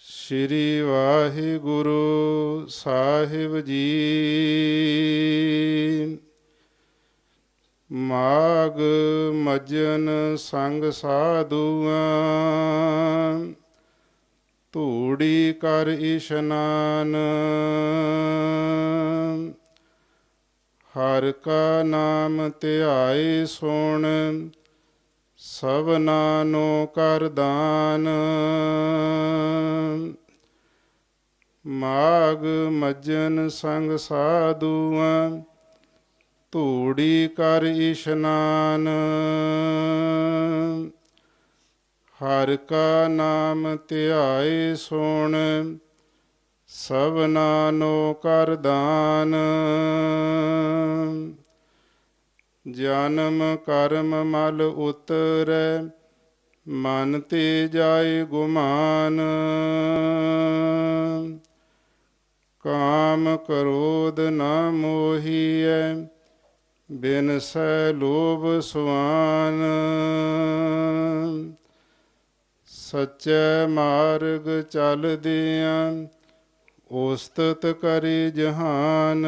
ਸ੍ਰੀ ਵਾਹਿਗੁਰੂ ਸਾਹਿਬ ਜੀ। ਮਾਗ ਮਜਨ ਸੰਗ ਸਾਧੂਆਂ, ਧੂੜੀ ਕਰ ਇਸ਼ਨਾਨ। ਹਰ ਕਾ ਨਾਮ ਧਿਆਏ ਸੁਣ ਸਭਨਾ ਨੋ ਕਰ ਦਾਨ। ਮਾਗ ਮਜਨ ਸੰਗ ਸਾਧੂਆਂ, ਧੂੜੀ ਕਰ ਇਸ਼ਨਾਨ। ਹਰ ਕਾ ਨਾਮ ਧਿਆਏ ਸੁਣ ਸਭਨਾ ਨੋ ਕਰ ਦਾਨ। ਜਨਮ ਕਰਮ ਮਲ ਉਤਰੈ, ਮਨ ਤੇ ਜਾਏ ਗੁਮਾਨ। ਕਾਮ ਕਰੋਧ ਨਾ ਮੋਹੀਐ, ਬਿਨ ਸੈ ਲੋਭ ਸੁਆਨ। ਸਚੈ ਮਾਰਗ ਚਲਦਿਆਂ ਉਸਤਤ ਕਰੇ ਜਹਾਨ।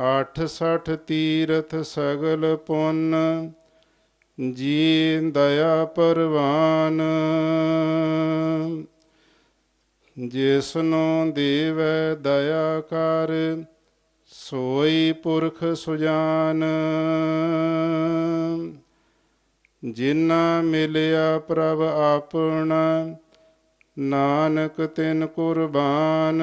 ਆਠ ਸਠ ਤੀਰਥ ਸਗਲ ਪੁੰਨ ਜੀ ਦਇਆ ਪਰਵਾਨ। ਜਿਸਨੂੰ ਦੇਵੈ ਦਇਆ ਕਰ, ਸੋਈ ਪੁਰਖ ਸੁਜਾਨ। ਜਿਨਾ ਮਿਲਿਆ ਪ੍ਰਭ ਆਪਣਾ, ਨਾਨਕ ਤਿਨ ਕੁਰਬਾਨ।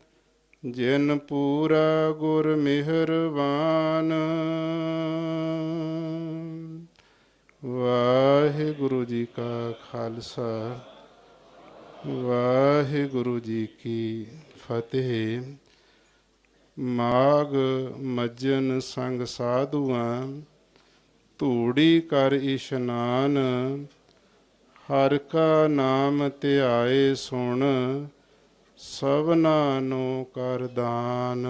ਜਿਨ ਪੂਰਾ ਗੁਰ ਮਿਹਰਬਾਨ। ਵਾਹਿਗੁਰੂ ਜੀ ਕਾ ਖਾਲਸਾ, ਵਾਹਿਗੁਰੂ ਜੀ ਕੀ ਫਤਿਹ। ਮਾਗ ਮੱਜਨ ਸੰਗ ਸਾਧੂਆਂ, ਧੂੜੀ ਕਰ ਇਸ਼ਨਾਨ। ਹਰ ਕਾ ਨਾਮ ਧਿਆਏ ਸੁਣ ਸਭਨਾ ਨੂੰ ਕਰ ਦਾਨ।